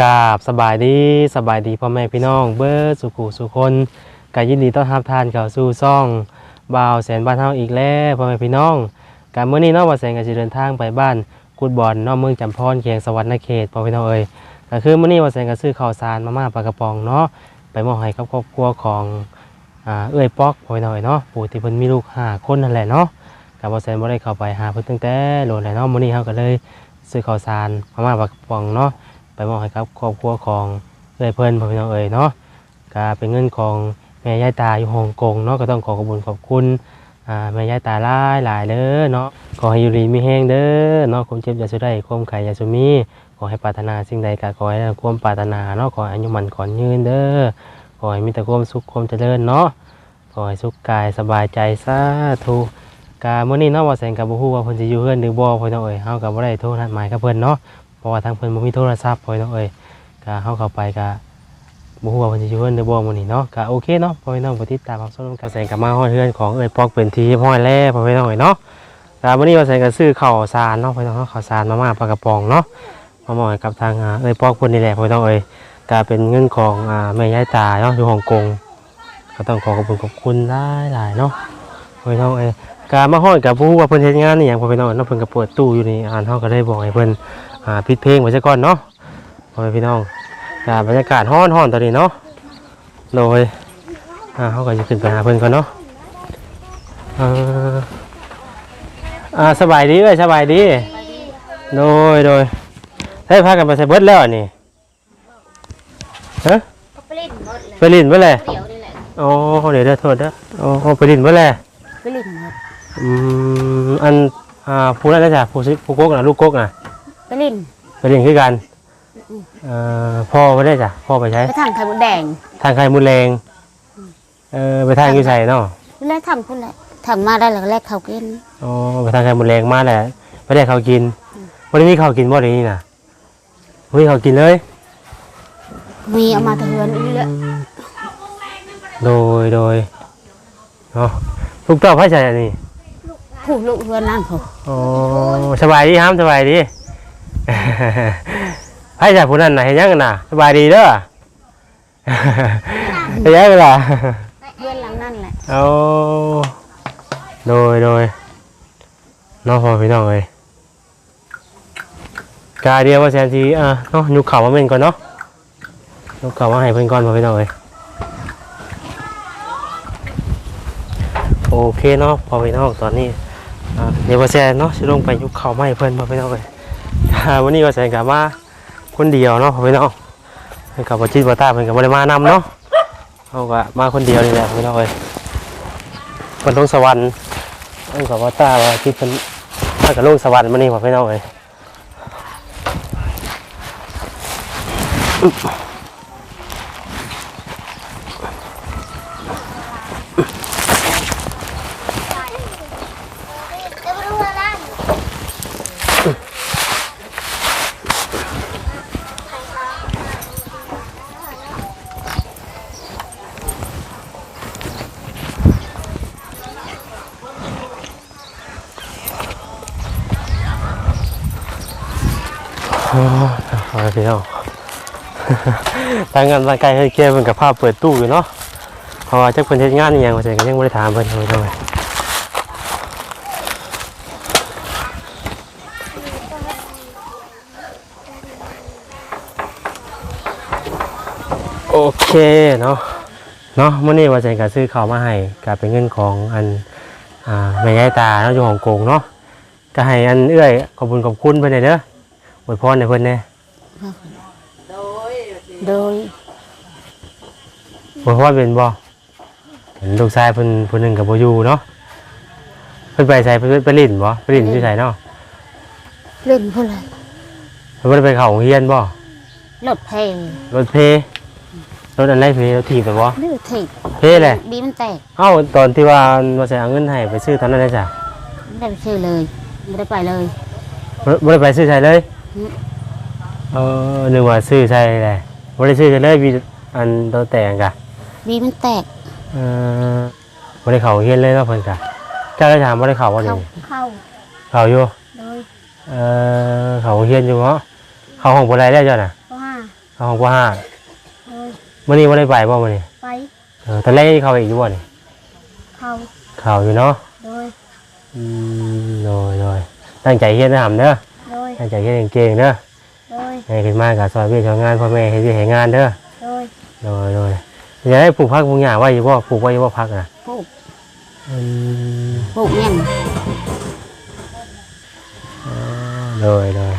กาบสบายดีสบายดีพ่อแม่พี่น้องเบิร์สุขุสุคนกายินดีต้อนรับทานเข้าสู่ซ่องบ่าวแสนบ้านเฮาอีกแล้วพ่อแม่พี่น้องการเมื้อนี้เนาะว่าแสนก็สิเดินทางไปบ้านกุดบอลเนาะเมืองจำพรเขียงสวรรค์เขตพ่อพี่น้องเอ้ยก็คือมื้อนี้ว่าแสนก็ซื้อข้าวสารมาม่าปลากระป๋องเนาะไปมอบให้กับครอบครัวของอ่าเอ้ยป๊อกพ่อพี่น้องเอ้ยเนาะปู่ที่เพิ่นมีลูกห้าคนนั่นแหละเนาะก็บ่าแสนบ่ได้เข้าไปหาเพิ่นตั้งแต่โลดแล้วเนาะมื้อนี้เฮาก็เลยซื้อข้าวสารมาม่าปลากระป๋องเนาะ ไปมอบให้ครับครอบครัวของเอ้ยเพิ่นพ่อพี่น้องเอ๋ยเนาะก็เป็นเงินของแม่ยายตาอยู่ฮ่องกงเนาะก็ต้องขอขอบคุณขอบคุณอ่าแม่ยายตาหลายหลายเด้อเนาะขอให้อยู่ดีมีแห้งเด้อเนาะความเจ็บอย่าสุดได้ความไข่อย่าสุมีขอให้ปรารถนาสิ่งใดก็ขอให้ได้ความปรารถนาเนาะขอให้อายุมันขอนยืนเด้อขอให้มีแต่ความสุขความเจริญเนาะขอให้สุขกายสบายใจสาธุกาเมื้อนี้เนาะว่าแสงกับบ่ฮู้ว่าเพิ่นสิอยู่เฮือนหรือบ่พ่อพี่น้องเอ๋ยเฮาก็บ่ได้โทรนัดหมายกับเพิ่นเนาะ ราะว่าทางเพิ่นบ่มีโทรศัพท์พ่อพี่น้องเอ้ยก็เฮาเข้าไปก็บ่ฮู้ว่าเพิ่นสิอยู่เพิ่นหรือบ่มื้อนี้เนาะก็โอเคเนาะพ่อพี่น้องบ่ติดตามรับชมกันแสงก็มาฮอดเฮือนของเอ้ยปอกเป็นที่ห้อยแล้วพ่อพี่น้องเอ้ยเนาะก็มื้อนี้ว่าแสงก็ซื้อข้าวสารเนาะพ่อพี่น้องเข้าวสารมาม่าปลากระป๋องเนาะมามอบให้กับทางเอ้ยปอกเพิ่นนี่แหละพ่อพี่น้องเอ้ยก็เป็นเงินของอ่าแม่ยายตาเนาะอยู่ฮ่องกงก็ต้องขอขอบคุณขอบคุณหลายๆเนาะพ่อพี่น้องเอ้ยก็มาฮอดก็บ่ฮู้ว่าเพิ่นเฮ็ดงานอีหยังพ่อพี่น้องเนาะเพิ่นก็เปิดตู้อยู่นี่อ่านเฮาก็ได้บอกให้เพิ่น อ่าปิดเพลงไว้ซะก่อนเนาะพ่อแม่พี่น้องอ่าบรรยากาศฮ้อนฮ้อนตอนนี้เนาะโดยอ่าเขาก็จะขึ้นไปหาเพิ่นก่อนเนาะอ่าอ่าสบายดีเอ้ยสบายดี โดยโดยได้พากันไปใส่เบิดแล้วอันนี่ฮะก็ไปเล่นหมดเลยไปลินเบิดเลยเดี๋ยวนี่แหละโอ้เดี๋ยวเดี๋ยวโทษเด้อโอ้ไปลินเบิดเลยไปเล่นหมดอืมอันอ่าผู้นั้นนะจ๊ะผู้ซิผู้กกนะลูกกกนะไป เล่นไปลินคือกันเอ่อพ่อไปได้จ้ะพ่อไปใช้ไปทางไข่มดแดงทางใครมุนแรงเออไปทางอยูใส่เนาะแล้วทำพุ่นแหละทำมาได้แล้วก็แลกเขากินอ๋อไปทางใครมุนแรงมาแหละไม่ได้เขาวกินวันนี้มีเขาวกินบ่ได้นี่นะไม่มีเขาวกินเลย มีเอามาเถือนอีกแล้วโดยโดยเนาะลูกเต้าพ่อใจอันนี้ผู้ลูกเฮือนนั่นผู้อ๋อสบายดีครับสบายดี พ่อใจผู้นั้นน่ะเห็นยังกันน่ะสบายดีเด้อเห็นยังกันล่ะเฮือนหลังนั่นแหละเอาโดยโดยน้องพอพี่น้องเลยกาเดียวว่าแซนทีอะเนาะยุกเข่ามาเป็นก่อนเนาะยุกเข่ามาให้เพื่อนก่อนพอพี่น้องเลยโอเคเนาะพอพี่น้องตอนนี้อะเดี๋ยวว่าแซนเนาะจะลงไปยุกเข่ามาให้เพื่อนพอพี่น้องเลยอ่า วันนี้ก็แสงกับมาคนเดียวเนาะพี่น้องเพิ่นกับว่าจิตว่าตาเป็นกับบริมานำเนาะเอาก็มาคนเดียวนี่แหละพี่น้องเอ้ยคนลงสวรรค์เอากับว่าตาวัชิเพิ่นมากับลงสวรรค์มานี่พี่น้องเอ้ย โอเอาทางงานร่างกายให้เกียร์เพิ่นกับภาพเปิดตู้อยู่เนาะเพราะว่าจักเพิ่นเฮ็ดงานอีหยังว่าแต่ก็ยังบ่ได้ถามเพิ่นเลยท่าไหร่โอเคเนาะเนาะมื้อนี้ว่าจะก็ซื้อข้าวมาให้ก็เป็นเงินของอันอ่าแม่ยายตาเนาะอยู่ฮ่องกงเนาะก็ให้อันเอื้อยขอบคุณขอบคุณเพิ่นเด้อ อวยพรให้เพิ่นแหน่โดยเพราะว่าเป็นบ่เห็นลูกชายเพิ่นเพิ่นหนึงกับบ่อยู่เนาะเพิ่นไปใส่เพิ่นไปลิ้นบ่ไปลิ้นอยู่ไสเนาะเล่นพุ่นเลยเพิ่นบ่ได้ไปเข้าโรงเรียนบ่รถเพลงรถเพรถอันไรเพรถถีบไปบ่นี่ถีบเพแหละบีมันแตกเอ้าตอนที่ว่าว่าสิเอาเงินให้ไปซื้อตอนนั้นได้จ้ะไม่ได้ไปซื้อเลยไม่ได้ไปเลยบ่บ่ได้ไปซื้อใส่เลยอืม เออนึกว่าซื้อใส่แหละบ่ได้ซื้อใส่เลยมีอันโตแต่งกะบีมันแตกเออบ่ได้เข้าโรงเรียนเลยเนาะเพิ่นกะเจ้าได้ถามบ่ได้เข้าบ่เข้านี่เข้าเข้าอยู่โดยเออเข้าโรงเรียนอยู่เนาะเข้าห้องบ่ได้แล้วเจ้าน่ะเพราะว่าเอาของบ่ห้าโดยมื้อนี้บ่ได้ไปบ่มื้อนี้ไปเออตอนแรกเข้าไปอีกอยู่บ่นี่เข้าเข้าอยู่เนาะโดยอืมโดยโดยตั้งใจเฮ็ดนะหำเด้อ โดยตั้งใจเฮ็ดเก่งๆเด้อโดยให้ขึ้นมาก็ซอยเวียกซอยงานพ่อแม่เฮ็ดเวียกให้งานเด้อโดยโดยโดยอยากให้ปลูกผักปลูกหญ้าไว้อยู่บ่ปลูกไว้อยู่บ่ผักน่ะปลูกอืมปลูกยังอ๋อโดยโดย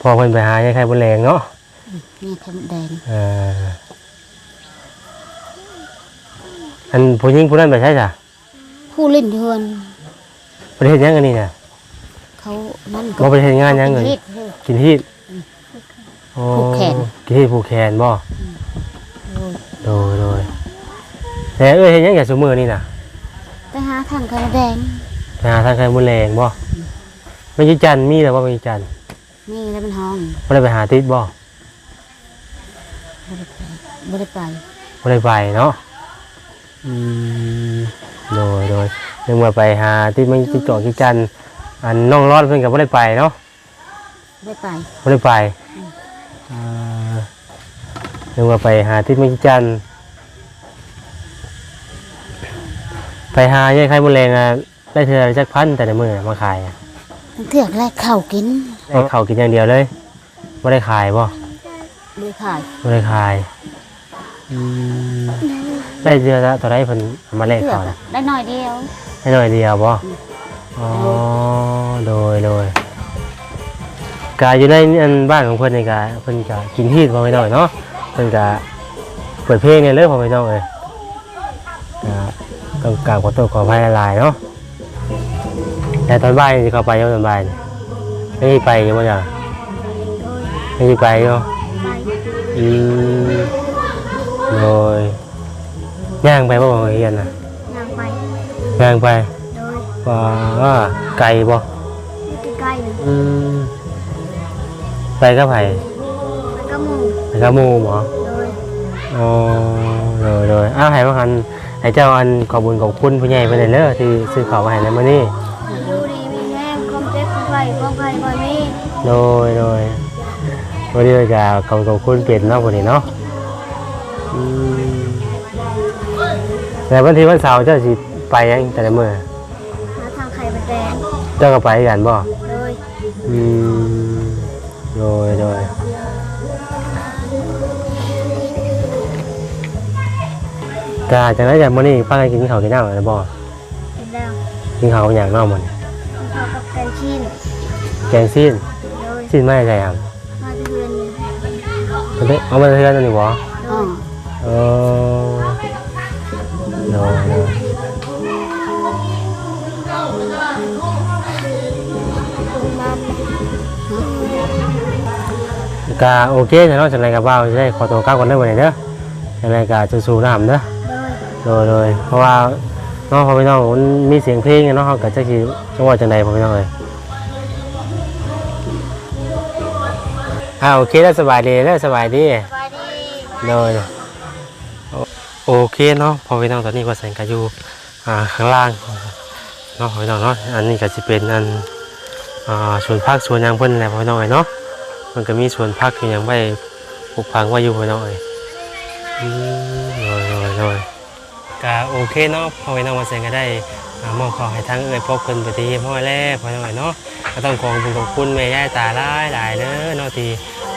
พอเพิ่นไปหาให้ใครบ่แรงเนาะนี่ไข่มดแดงเอออันผู้หญิงผู้นั้นไปใช่จ้ะผู้เล่นเฮือน ประเทศยังอันนี้น่ะ เขานั่นบ่ประเทศงานยังเลยฮ็ดฮ็ด กินฮีดโอ้ผูกแขน กินฮีดผูกแขนบ่โดยโดยโดยแต่เอ้ยเฮ็ดหยังกับซุมื้อนี่น่ะไปหาทางไข่มดแดงไปหาทางไข่มดแรงบ่ไม่ใช่จันทร์มีแล้วบ่ไม่ใช่จันทร์นี่แล้วมันห้องบ่ได้ไปหาติดบ่บ่ได้ไปบ่ได้ไปเนาะอืมโดยโดยนึกว่าไปหาติดมันติดเกาะที่จันทร์ อันน้องรอดเพิ่นก็บ่ได้ไปเนาะบ่ได้ไปบ่ได้ไปอ่านึกว่าไปหาติดมันที่จันทร์ไปหายายไข่มดแรงอะได้เทื่อละจักพันแต่ในมื้อน่ะมาขายอะทั้งเถือกแรกข้าวกินได้ข้าวกินอย่างเดียวเลยไม่ได้ขายบ่บ่ได้ขายไม่ได้ขายอืมได้เดือนละต่อได้เพิ่นเอามาแลกเถือข้ากวอะนะได้น้อยเดียวให้หน่อยเดียวบ่ อ๋อโดยโดยกาอยู่ในอันบ้านของเพิ่นนี่กาเพิ่นก็กินฮีดพอไม่น้อยเนาะเพิ่นก็เปิดเพลงเนี่ยเลยพอไม่น้อยเลยก็ต้องกราบขอโทษขออภัยหลายๆเนาะแต่ตอนบ่ายนี่เขาไปยังตอนบ่ายนี่ไม่ได้ไปยังบ่จ้ะไม่ได้ไปเนาะไปอืมโดยย่างไปบ่ของเฮียนนะย่างไปย่างไปโดย ว่าไก่บ่ใกล้ๆนี่อืมไปก็ไผแล้วก็หมู่ไปก็หมู่หมอโดยอ๋อโดยโดยอ้าวให้มาหันให้เจ้าอันขอบคุญขอบคุณผู้ใหญ่ไปเลยเด้อที่ซื้อข้าวมาให้ในมื้อนี้อยู่ดีมีแห้งความเจ็บความไข้ความไข้บ่มีโดยโดยวันนี้ก็ขอบขอบคุณเป็นเนาะคนนี้เนาะอืมแต่วันที่วันเสาร์เจ้าสิไปยังแต่ละมื้อ แดงเจ้าก็ไปกันบ่โดยอืมโดยโดยกาจากนั้นจากมื้อนี้ป้ากันกินข้าวกินน้ำอะไรบ่กินแล้วกินข้าวกับหยังเนอกมันข้าวกับแกงชีนแกงซีนโดยซีนไม่ใช่ครับมาที่เรือนนี่มันเป็นเอามาเทือนอันนี้บ่อ๋อเออโดยโดย กาโอเคแต่เนาะจังไรกับบ้าวจะได้ขอตัวกลับก่อนเด้อวันนี้เด้อจังไรกาจะสู้น้ำเด้อโดยโดยโดยเพราะว่าน้องพ่อพี่น้องมันมีเสียงเพลงเนาะเขาก็จะคิจังหวะจังใดพ่อพี่น้องเลยอ่าโอเคแล้วสบายดีแล้วสบายดีสบายดีโดยโอเคเนาะพ่อพี่น้องตอนนี้ก็แสงกาอยู่อ่าข้างล่างเนาะพ่อพี่น้องเนาะอันนี้ก็จะเป็นอันอ่าสวนพักสวนยางเพิ่นแหละพ่อพี่น้องเอ้ยเนาะ มันก็มีสวนพักอยู่หยังไว้ปลูกพังไว้อยู่พ่อพี่องเอ้ยอืมโดยโดยโดยก็โอเคเนาะพอไปน้องมาเซนก็ได้มอบของให้ทั้งเอ่ยพบเพิ่นไปที่พ่อแรกพ่อหน่อยเนาะก็ต้องขอขอบคุณขอบคุณแม่ย่าตาหลายหลายเด้อเนาะที่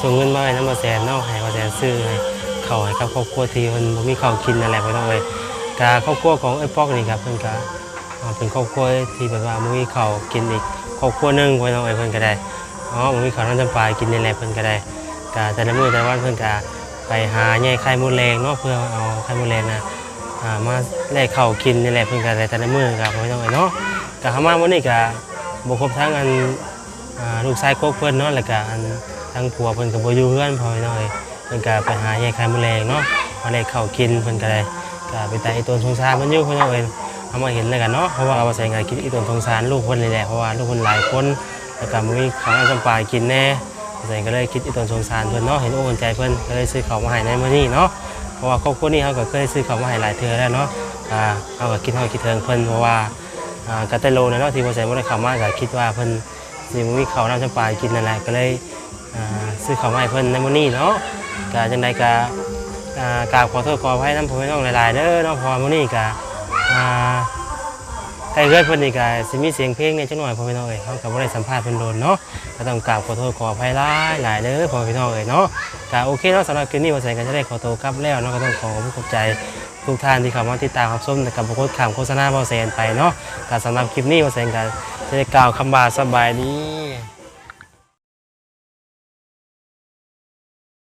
ส่งเงินมาให้น้ำมาแสนเนาะให้มาแสนซื้อให้ข้าวให้กับครอบครัวที่มันมีข้าวกินนั่นแหละพ่อน้องเอ้ยก็ครอบครัวของไอ้ป๊อกนี่ครับเพิ่นก็เป็นครอบครัวที่แบบว่ามีข้าวกินอีกครอบครัวหนึงพ่อน้องเอ้ยเพิ่นก็ได้ อ๋อบ่มีข้าวน้ำจำปากินนี่แหละเพิ่นก็ได้ก็แต่ละมื้อแต่ละวันเพิ่นก็ไปหาแย่ไข่มดแดงเนาะเพื่อเอาไข่มดแดงนะอ่ามาแลกข้าวกินนี่แหละเพิ่นก็ได้แต่ละมื้อครับพ่อพี่น้องเอ้ยเนาะก็เข้ามามื้อนี้ก็บ่ครบทั้งอันอ่าลูกชายโคกเพิ่นเนาะแล้วก็อันทั้งผัวเพิ่นก็บ่อยู่เฮือนพอพี่น้องเอ้ยเพิ่นก็ไปหาแยกไข่มดแดงเนาะมาแลกข้าวกินเพิ่นก็ได้ก็ไปแต่อีต้นสงสารมันอยู่พ่อพี่น้องเอ้ยเอามาเห็นแล้วกันเนาะเพราะว่าเอามาใส่งานกินอีต้นสงสารลูกเพิ่นนี่แหละเพราะว่าลูกเพิ่นหลายคน แล้วก็บ่มีข้าวน้ำจำปากินแน่ใส่ก็เลยคิดอีต้นสงสารเพิ่นเนาะเห็นอกเห็นใจเพิ่นก็เลยซื้อข้าวมาให้ในมื้อนี้เนาะเพราะว่าครอบครัวนี้เขาก็เคยซื้อขาวมาให้หลายเทื่อแล้วเนาะอ่าเขาก็คิดเขาคิดเทิงเพิ่นเพราะว่าอ่ากาเตโลนะเนาะที่บ่ใส่บ่ได้เข้ามาก็คิดว่าเพิ่นสิบ่มีข้าวน้ำจำปากินนั่นแหละก็เลยอ่าซื้อข้าวมาให้เพิ่นในมื้อนี้เนาะก็จังไดก็อ่ากราบขอโทษขออภัยนำพ่อแม่น้องหลายๆเด้อเนาะเพราะว่ามื้อนี้ก็อ่า ใกล้เกิดเพิ่นนี่ก็สิมีเสียงเพลงในจังหน่อยพ่อพี่น้องเอ้ยเฮาก็บ่ได้สัมภาษณ์เพิ่นโดนเนาะก็ต้องกราบขอโทษขออภัยหลายหลายเด้อพ่อพี่น้องเอ้ยเนาะก็โอเคเนาะสำหรับคลิปนี้ว่าแสงก็จะได้ขอตัวกลับแล้วเนาะก็ต้องขอขอบใจทุกท่านที่เข้ามาติดตามรับชมกับโฆษข่าวโฆษณาบอแซนไปเนาะการสำหรับคลิปนี้บอแซนกันจะได้กล่าวคำบาสบายดี